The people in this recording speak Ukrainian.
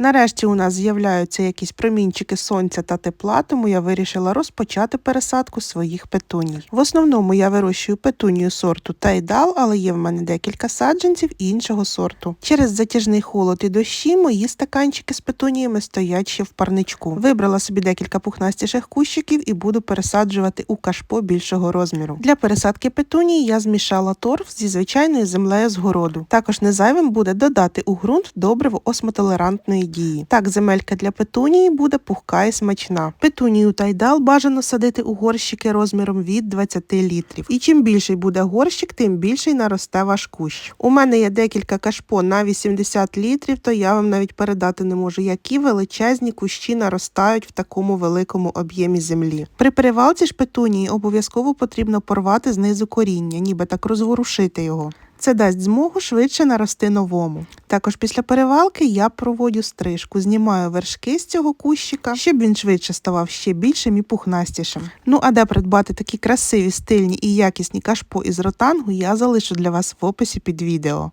Нарешті у нас з'являються якісь промінчики сонця та тепла, тому я вирішила розпочати пересадку своїх петуній. В основному я вирощую петунію сорту Тайдал, але є в мене декілька саджанців іншого сорту. Через затяжний холод і дощі мої стаканчики з петуніями стоять ще в парничку. Вибрала собі декілька пухнастіших кущиків і буду пересаджувати у кашпо більшого розміру. Для пересадки петунії я змішала торф зі звичайною землею з городу. Також незайвим буде додати у ґрунт добриво осмотолерантної дії. Так, земелька для петунії буде пухка і смачна. Петунію тайдал бажано садити у горщики розміром від 20 літрів. І чим більший буде горщик, тим більший наросте ваш кущ. У мене є декілька кашпо на 80 літрів, то я вам навіть передати не можу, які величезні кущі наростають в такому великому об'ємі землі. При перевалці ж петунії обов'язково потрібно порвати знизу коріння, ніби так розворушити його. Це дасть змогу швидше нарости новому. Також після перевалки я проводю стрижку, знімаю вершки з цього кущика, щоб він швидше ставав ще більшим і пухнастішим. Ну а де придбати такі красиві, стильні і якісні кашпо із ротангу, я залишу для вас в описі під відео.